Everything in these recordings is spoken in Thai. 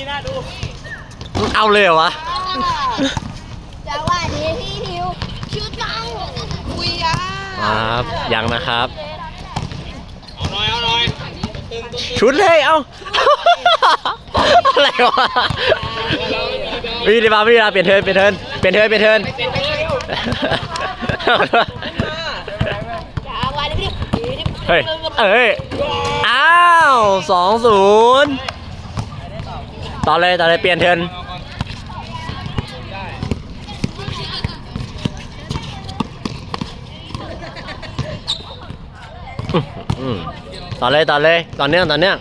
นี่น่าดูเอาเลยเหรอวะจังหวะนี้พี่ทิวชุดเราคุยอะครับยังนะครับ เอาหน่อยเอาหน่อยตึงตึงชุดเลยเอาอะไรวะวีดีมาวีดีมาเปลี่ยนเทิร์นเปลี่ยนเทิร์นเปลี่ยนเทิร์นเปลี่ยนเทิร์นจังหวะนี้พี่ทิวเฮ้ยเอ้ยอ้าวสองศูนย์ ต่อเลยต่อเลยเปลี่ยนเทินต่อเลยต่อเลยต่อเนื่องต่อเนื่อง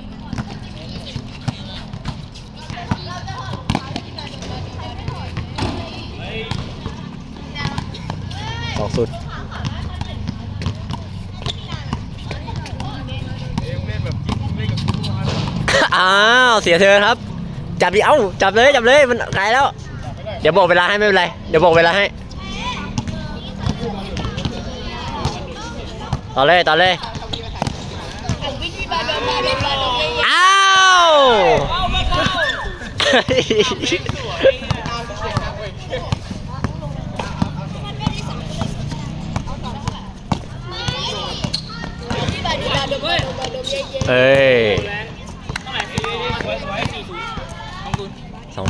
สองสุดอ้าว เสียเธอครับ จับดิเอ้าจับเลยจับเลยมันไกลแล้ว เดี๋ยวบอกเวลาให้ไม่เป็นไร เดี๋ยวบอกเวลาให้ ต่อเลยต่อเลยอ้าวที่บ้านบ้านบ้านบ้านบ้านเย่เย่เอ้ย เท่าไหร่สี่สวยสวยสี่ศูนย์สองศูนย์ สอง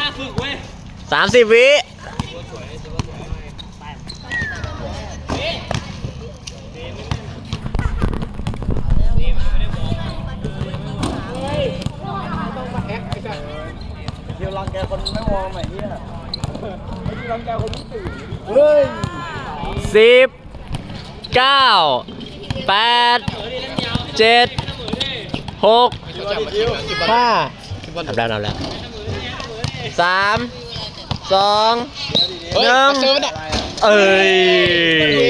ท่าฝึกเว้ยสามสิบวิเดี๋ยวรังแกคนไม่มองใหม่เนี่ยไอ้ที่รังแกคนไม่ตื่นเฮ้ยสิบเก้าแปดเจ็ดหกห้าทำได้ทำแล้ว สามสองหนึ่งเอ้ย